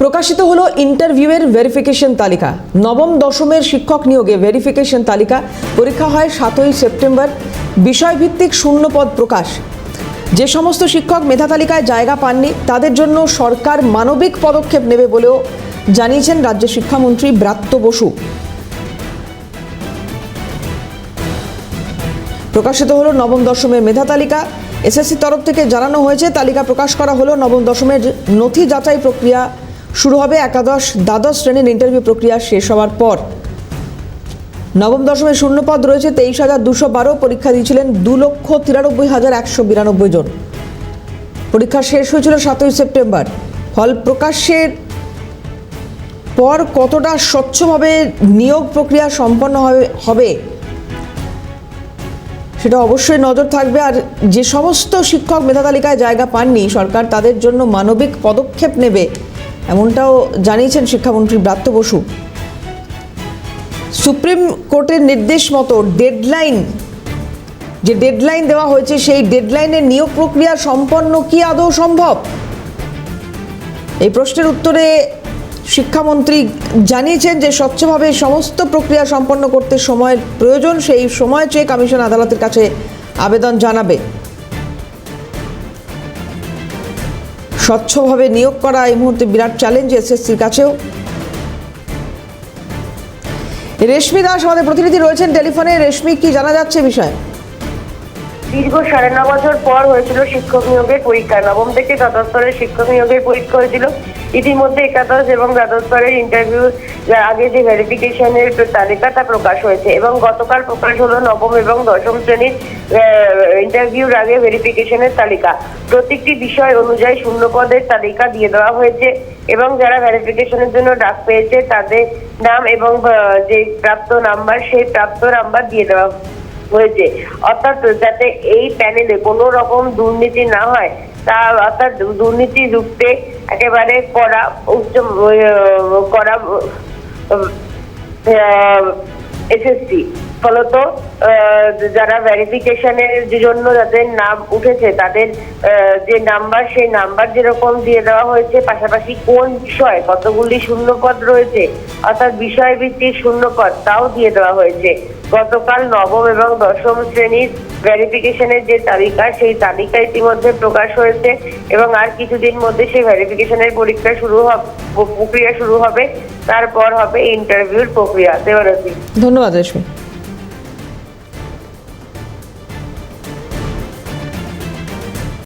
প্রকাশিত হলো ইন্টারভিউয়ের ভেরিফিকেশন তালিকা। নবম, দশমের শিক্ষক নিয়োগে ভেরিফিকেশন তালিকা। পরীক্ষা হয় সাতই সেপ্টেম্বর। বিষয়ভিত্তিক শূন্যপদ প্রকাশ। যে সমস্ত শিক্ষক মেধা তালিকায় জায়গা পাননি, তাদের জন্য সরকার মানবিক পদক্ষেপ নেবে বলেও জানিয়েছেন রাজ্য শিক্ষামন্ত্রী ব্রাত্য বসু। প্রকাশিত হলো নবম, দশমের মেধা তালিকা। এসএসসি তরফ থেকে জানানো হয়েছে, তালিকা প্রকাশ করা হলো নবম, দশমের নথি যাচাই প্রক্রিয়া শুরু হবে একাদশ, দ্বাদশ শ্রেণির ইন্টারভিউ প্রক্রিয়া শেষ হওয়ার পর। নবম, দশমের শূন্যপদ রয়েছে তেইশ হাজার দুশো বারো। পরীক্ষা দিয়েছিলেন দু লক্ষ তিরানব্বই হাজার একশো বিরানব্বই জন। পরীক্ষা শেষ হয়েছিল সাতই সেপ্টেম্বর। ফল প্রকাশের পর কতটা স্বচ্ছভাবে নিয়োগ প্রক্রিয়া সম্পন্ন হবে হবে, সেটা অবশ্যই নজর থাকবে। আর যে সমস্ত শিক্ষক মেধা তালিকায় জায়গা পাননি, সরকার তাদের জন্য মানবিক পদক্ষেপ নেবে। এমনটাও জানিয়েছেন শিক্ষামন্ত্রী ব্রাত্য বসু। সুপ্রিম কোর্টের নির্দেশ মতো ডেডলাইন, যে ডেডলাইন দেওয়া হয়েছে সেই ডেডলাইনের নিয়োগ প্রক্রিয়া সম্পন্ন কি আদৌ সম্ভব? এই প্রশ্নের উত্তরে শিক্ষামন্ত্রী জানিয়েছেন যে স্বচ্ছভাবে সমস্ত প্রক্রিয়া সম্পন্ন করতে সময়ের প্রয়োজন, সেই সময় চেয়ে কমিশন আদালতের কাছে আবেদন জানাবে। স্বচ্ছভাবে নিয়োগ করা এই মুহূর্তে বিরাট চ্যালেঞ্জ এসএসসির কাছেও। রেশমি দাস আমাদের প্রতিনিধি রয়েছেন টেলিফোনে। রেশমি, কি জানা যাচ্ছে বিষয়ে? দীর্ঘ সাড়ে ন বছর পর হয়েছিল শিক্ষক নিয়োগের পরীক্ষা। নবম থেকে দ্বাদশ স্তরের শিক্ষক নিয়োগের পরীক্ষা হয়েছিল। ইতিমধ্যে একাদশ এবং দ্বাদশ স্তরের ইন্টারভিউ আগে যে ভেরিফিকেশনের তালিকা তা প্রকাশ হয়েছে এবং গতকাল প্রকাশ হলো নবম এবং দশম শ্রেণির ইন্টারভিউর আগে ভেরিফিকেশনের তালিকা। প্রত্যেকটি বিষয় অনুযায়ী শূন্য পদের তালিকা দিয়ে দেওয়া হয়েছে এবং যারা ভেরিফিকেশনের জন্য ডাক পেয়েছে তাদের নাম এবং যে প্রাপ্ত নাম্বার সেই প্রাপ্ত নাম্বার দিয়ে দেওয়া হয়েছে। অর্থাৎ যাতে এই প্যানেলে কোনো রকম দুর্নীতি না হয়, তা অর্থাৎ দুর্নীতি রুখতে একেবারে করা উচ্চ করা এসএসসি ফলত যারা ভেরিফিকেশনের জন্য যাদের নাম উঠেছে, তাদের যে নাম্বার সেই নাম্বার যেরকম দিয়ে দেওয়া হয়েছে, পাশাপাশি কোন বিষয় কতগুলি শূন্যপদ রয়েছে, অর্থাৎ বিষয় ভিত্তিক শূন্যপদ, তাও দিয়ে দেওয়া হয়েছে। গতকাল নবম এবং দশম শ্রেণির ভেরিফিকেশনের যে তালিকা, সেই তালিকা ইতিমধ্যে প্রকাশ হয়েছে এবং আর কিছুদিন মধ্যে সেই ভেরিফিকেশনের পরীক্ষা শুরু হবে, প্রক্রিয়া শুরু হবে, তারপর হবে ইন্টারভিউর প্রক্রিয়া। দেওয়ারতি ধন্যবাদ